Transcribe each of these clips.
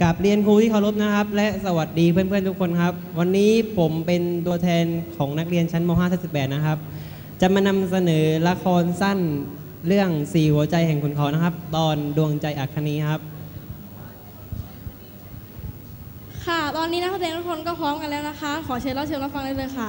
กับเรียนครูที่เคารพนะครับ และสวัสดีเพื่อนๆทุกคนครับ วันนี้ผมเป็นตัวแทนของนักเรียนชั้นม .5 ทัศ8นะครับ จะมานำเสนอละครสั้นเรื่องสี่หัวใจแห่งคุณเขานะครับ ตอนดวงใจอัคคณีครับ ค่ะ ตอนนี้นักแสดงทุกคนก็พร้อมกันแล้วนะคะ ขอเชิญรับเชิญรับฟังได้เลยค่ะ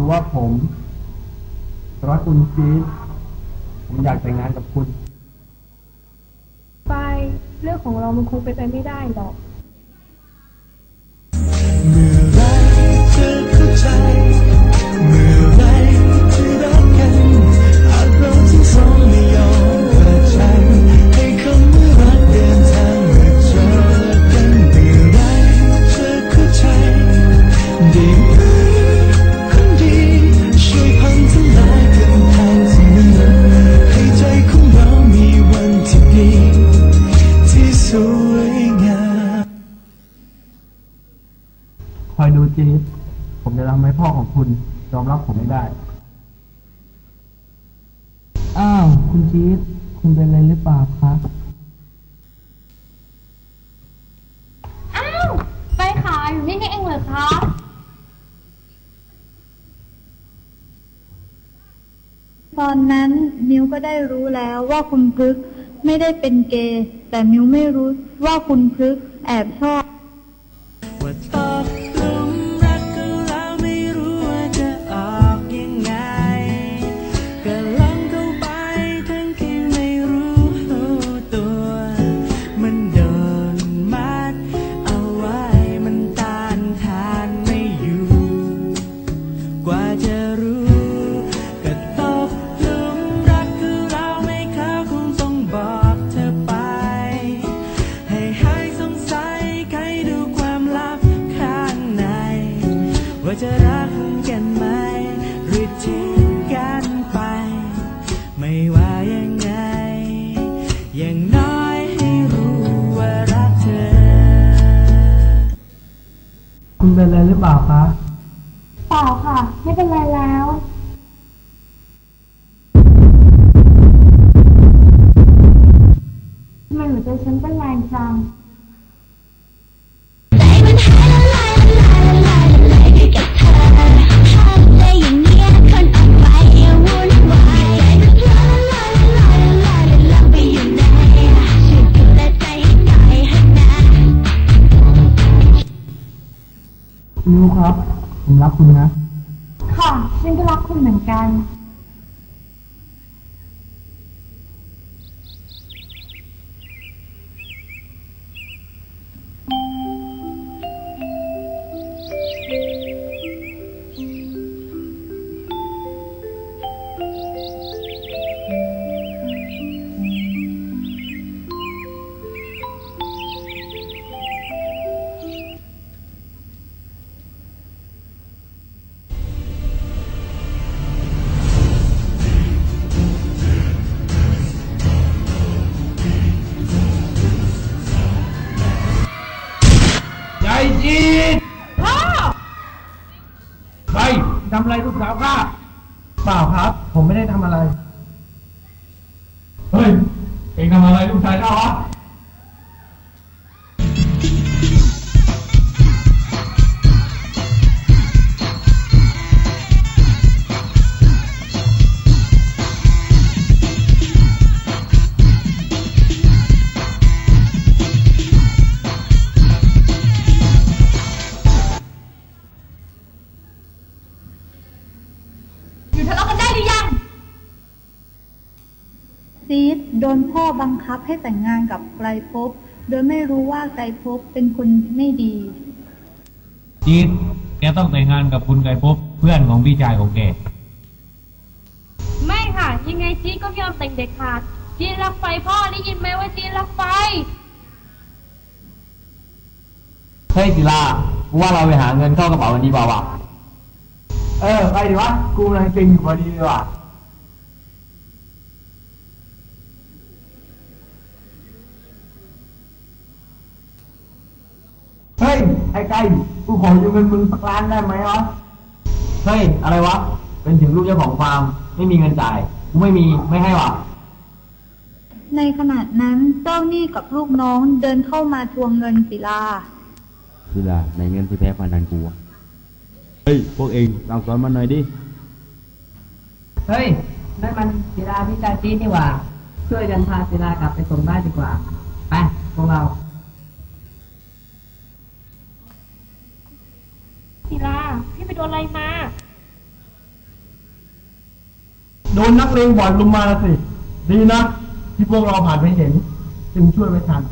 คือว่าผมรักคุณจีดผมอยากแต่งงานกับคุณ ไป เรื่องของเรามันคงเป็นไปไม่ได้หรอก เมื่อไรจะเข้าใจ เมื่อไรจะรักกันหากเราทั้งสองไม่ยอมเปิดใจให้คำว่ารักเดินทางเมื่อเจอกันเมื่อไรจะเข้าใจ ไม่ได้ อ้าว คุณจี๊ดคุณเป็นอะไรหรือเปล่าครับอ้าว ไปขาอยู่นี่นี่เองเหรอคะตอนนั้นมิวก็ได้รู้แล้วว่าคุณพฤกไม่ได้เป็นเกย์แต่มิวไม่รู้ว่าคุณพฤกแอบชอบ คุณเป็นอะไรหรือเปล่าคะเปล่าค่ะ ไม่เป็นไรแล้ว ทำไมหัวใจฉันเป็นแรงจัง มิวครับ ผมรักคุณนะ ค่ะ ฉันก็รักคุณเหมือนกัน ผมไม่ได้ทำอะไร นพ่อบังคับให้แต่งงานกับไกรภพโดยไม่รู้ว่าไกรภพเป็นคนไม่ดี จีดแกต้องแต่งงานกับคุณไก่ภพเพื่อนของพี่ชายของแก ไม่ค่ะ ยังไงจีก็ไม่ยอมแต่งเด็ดขาดจีรักไฟพ่อได้ยินไหมว่าจีรักไฟ เฮ้ยศิลากูว่าเราไปหาเงินเข้ากระเป๋ากันดีเปล่าวะเออ ไปดีวะ กูกำลังเซ็งอยู่พอดีเลยว่ะ เฮ้ยไอ้ไก่กูขอยืมเงินมึงสักล้านได้ไหมวะเฮ้ยอะไรวะเป็นถึงลูกเจ้าของฟาร์มไม่มีเงินจ่ายกูไม่มีไม่ให้วะในขณะนั้นเจ้าหนี้กับลูกน้องเดินเข้ามาทวงเงินศิลาศิลาในเงินที่แพ้พนันกูอะเฮ้ยพวกเองสั่งสอนมันหน่อยดิเฮ้ยนั่นมันศิลาพิจาจีดนี่หว่า ช่วยกันพาศิลากลับไปส่งบ้านดีกว่าไปพวกเรา โดนอะไรมา โดนนักเลงบ่อนลุมมาล้วสิ ดีนะที่พวกเราผ่านไปเห็น จึงช่วยไว้ทัน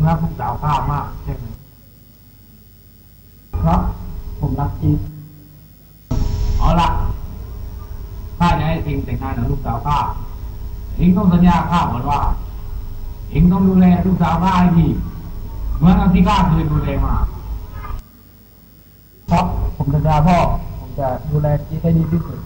ผมรักลูสาวข้ามากใช่ไครับผมรักจีเอาละข้าจะให้เองแต่งงานกับลูกสาวข้าเองต้องสัญญาข้าเหมือนว่า เองต้องดูแลลูกสาวข้าให้ดีเหมือนที่ข้าเคยดูแลมาครับผมสัญญาพ่อผมจะดูแลจีได้ดีที่สุด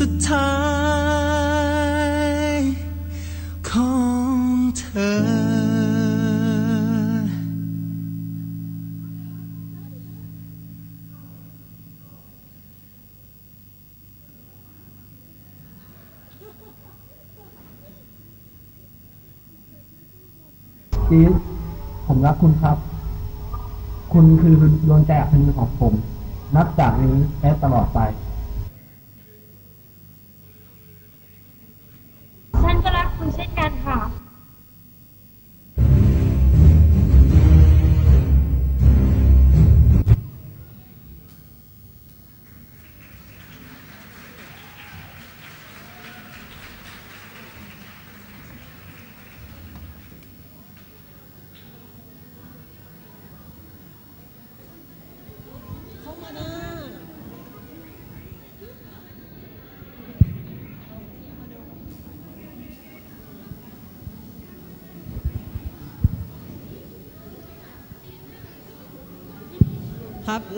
สุดท้ายของเธอจีสผมรักคุณครับ คุณคือดวงใจอันหนึ่งของผม นับจากนี้และตลอดไป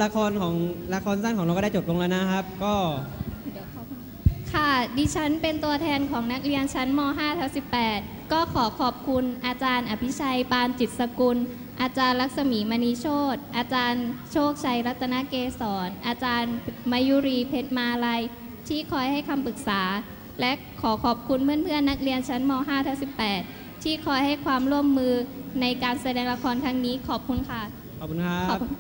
ะครของละครสั้นของเราก็ได้จบลงแล้วนะครับ ก็ค่ะดิฉันเป็นตัวแทนของนักเรียนชั้นม 5ทับ18 ก็ขอขอบคุณอาจารย์อภิชัย ปานจิตสกุล อาจารย์ลักษมีมณีโชตอาจารย์โชคชัยรัตนเกษรอาจารย์มายุรีเพชรมาลัย ที่คอยให้คำปรึกษา และขอขอบคุณเพื่อนๆนักเรียนชั้นม 5ทับ18 ที่คอยให้ความร่วมมือในการแสดงละครครั้งนี้ขอบคุณค่ะ ขอบคุณครัขอบบคุณ